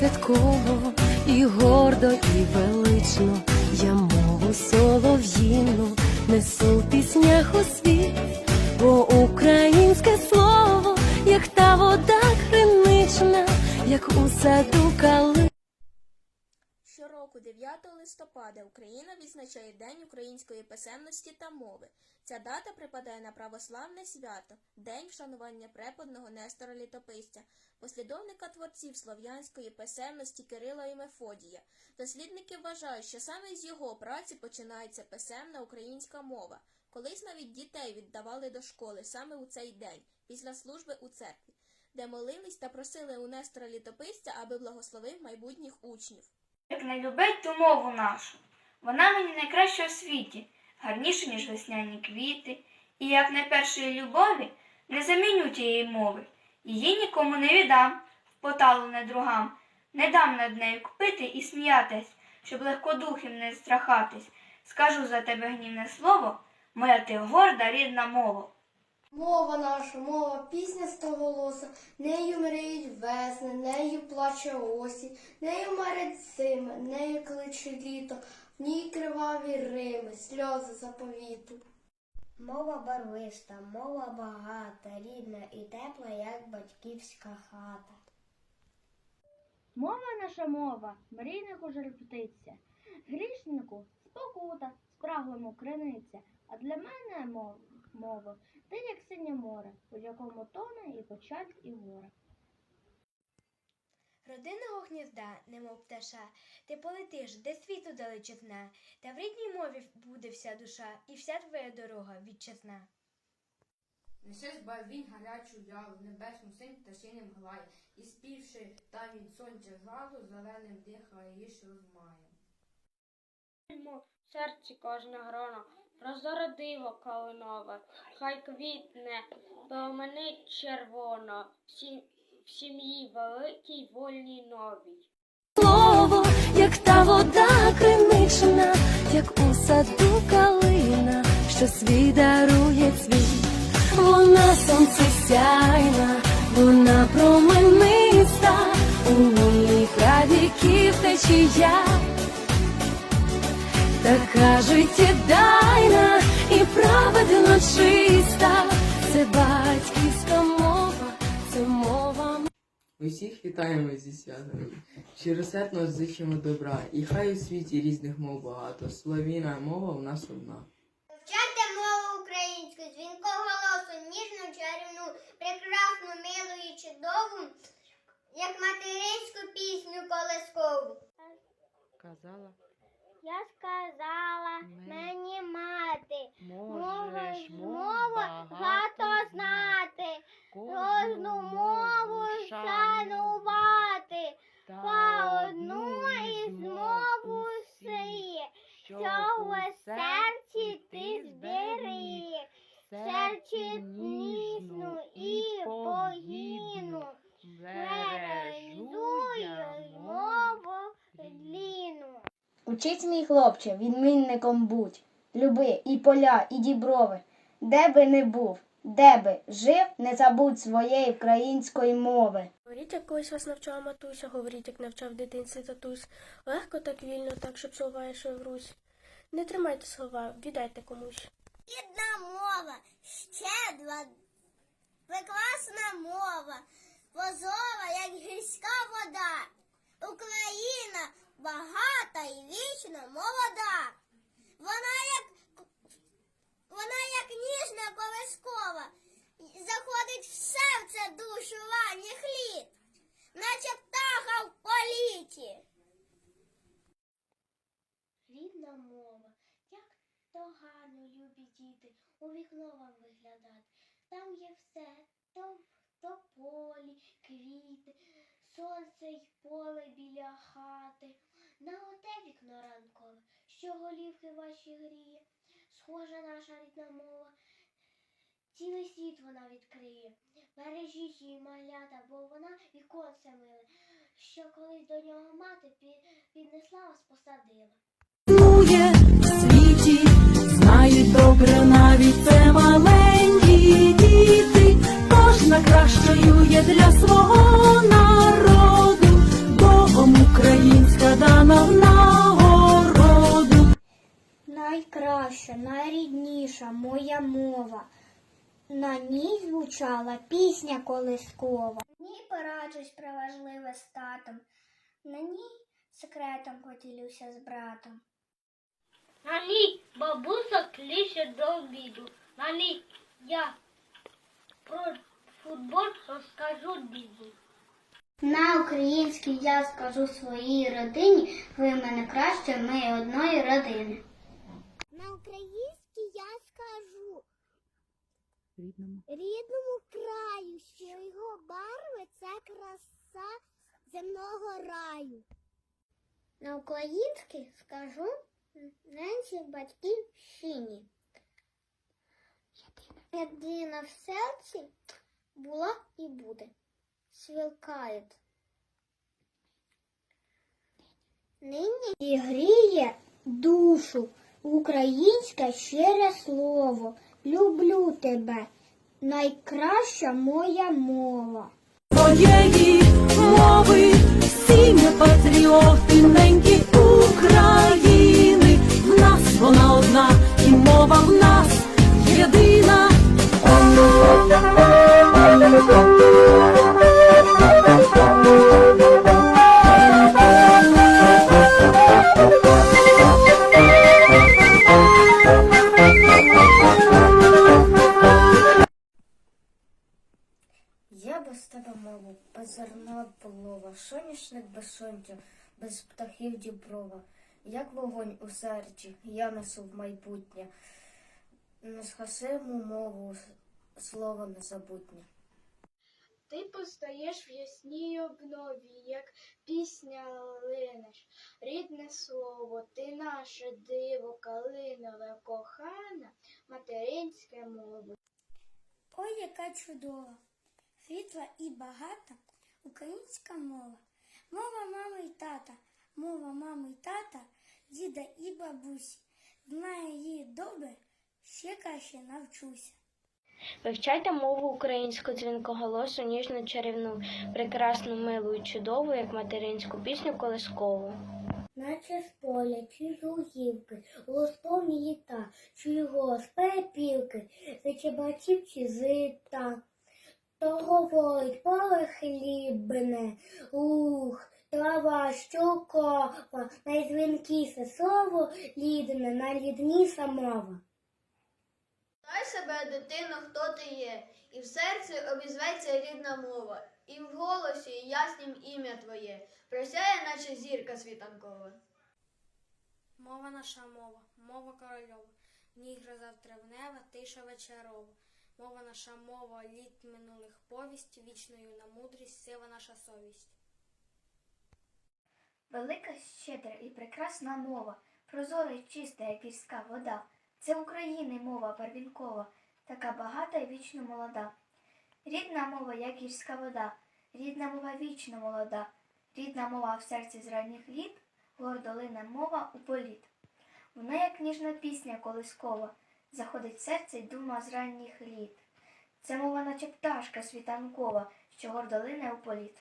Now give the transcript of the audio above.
святково, і гордо, і велично. Я мову солов'їну несу в піснях у світ, бо українське слово, як та вода кринична, як у саду кали. Щороку 9 листопада Україна відзначає День української писемності та мови. Ця дата припадає на православне свято День вшанування преподного Нестора Літописця, послідовника творців слов'янської писемності Кирила і Мефодія. Дослідники вважають, що саме з його праці починається писемна українська мова. Колись навіть дітей віддавали до школи саме у цей день, після служби у церкві, де молились та просили у Нестора Літописця, аби благословив майбутніх учнів. Як не любить ту мову нашу. Вона мені найкраща у світі, гарніша, ніж весняні квіти, і як найпершої любові не заміню тієї мови. Її нікому не віддам, в поталу не другам, не дам над нею купити і сміятись, щоб легкодухим не страхатись. Скажу за тебе гнівне слово, моя ти горда рідна мова. Мова наша, мова пісня стоголоса, нею мріють весни, нею плаче осінь, нею марять зима, нею кличе літо, в ній криваві рими, сльози заповіту. Мова барвиста, мова багата, рідна і тепла, як батьківська хата. Мова наша мова, мрійнику жаль птиця, грішнику спокута, спраглому криниця, а для мене мов, мова, ти як синє море, у якому тоне і печаль, і горе. Родинного гнізда, немов пташа, ти полетиш, де світу далечизна, та в рідній мові буде вся душа, і вся твоя дорога вітчизна. Несеш барвінь гарячу ялу, небесну синь пташиним глає, і співши та від сонця жалу, зеленим дихає їж розмає. Серці кожне гроно, прозоре диво калинове, хай квітне, пламенить червоно, в сім- в сім'ї великій, вольній новій. слово, як та вода кринична, як у саду калина, що свій дарує цвіт. Вона сонце сяйна, вона промениста, у ній правіків течія. Така життєдайна і праведно чиста, це батьківська мова, це мова Усіх вітаємо зі святом. Щиросердно зичимо добра, і хай у світі різних мов багато. Словіна мова у нас одна. Вчайте мову українську, дзвінкого голосу, ніжну, чарівну, прекрасну, милу і чудову, як материнську пісню колискову. Казала, Я сказала мені мати, можеш мову багато знати, кожну мову шанувати, та одну із мову сиє, що у серці ти збери, серці ніжну і погіну, бережую мову дліну. Учись, мій хлопче, відмінником будь, люби і поля, і діброви, де би не був, де би жив, не забудь своєї української мови. Говоріть, як колись вас навчала матуся, говоріть, як навчав дитинці татусь. Легко так вільно, так, щоб слова йшли в русь. Не тримайте слова, віддайте комусь. Рідна мова, щедра, прекрасна мова, прозора, як гірська вода. Україна багата і вічно молода. Вона як вона як ніжна колискова, заходить в серце душу ранніх літ, наче птаха в політі. Рідна мова, як то гарно, любі діти, у вікно вам виглядати. Там є все, то, то полі, квіти, сонце й поле біля хати. На оте вікно ранкове, що голівки ваші гріє, схожа наша рідна мова. Цілий світ вона відкриє. Бережіть її малята, бо вона віконце миле, що колись до нього мати піднесла вас посадила. в світі, знають добре навіть це маленькі діти, кожна кращою є для свого народу, Жаданов нагороду. Найкраща, найрідніша моя мова. На ній звучала пісня колискова. Ній пораджусь про важливе з татом, на ній секретом поділюся з братом. На ній бабуся кліще до обіду. На ній я про футбол розкажу біду. На українській я скажу своїй родині, ви мене краще, ми одної родини. На українській я скажу Рідному. рідному краю, що його барви це краса земного раю. На українській скажу ненці батьківщині. Єдина в серці була і буде. Сверкает. Нині і гріє душу українське щире слово. Люблю тебе, найкраща моя мова. Своєї мови всі ми патріоти неньки України. В нас вона одна, і мова в нас без тебе мову, без зерна полова, соняшник без сонця, без птахів діброва. Як вогонь у серці, я несу в майбутнє, несхасиму мову, слово незабутнє. Ти постаєш в ясній обнові, як пісня линеш, рідне слово, ти наше диво, калинове, кохана, материнське мово. Ой, яка чудова, світла і багата українська мова. Мова мами й тата, мова мами й тата, діда і бабусі. Знаю її добре, ще краще навчуся. Вивчайте мову українську дзвінкоголосу, ніжну чарівну, прекрасну, милу і чудову, як материнську пісню колискову. Наче з поля, чи з лугівки, лоском літа, чую голос перепілки, зачебачів чи зита. То говорить поле хлібне, ух, трава, щокова, найзвінкіше слово лідне, найлідніша мова. Дай себе, дитино, хто ти є, і в серці обізветься рідна мова, і в голосі яснім ім'я твоє, просяє, наче зірка світанкова. Мова наша мова, мова корольова, в ній гроза травнева, тиша вечерова. Мова наша мова, літ минулих повість, вічною на мудрість, сила наша совість. Велика, щедра і прекрасна мова, прозора й чиста, як гірська вода. Це України мова барвінкова, така багата і вічно молода. Рідна мова, як гірська вода, рідна мова вічно молода, рідна мова в серці з ранніх літ, гордолина мова у політ. Вона, як ніжна пісня колискова, заходить серце й дума з ранніх літ. Це мова, наче пташка світанкова, що гордолине у політ.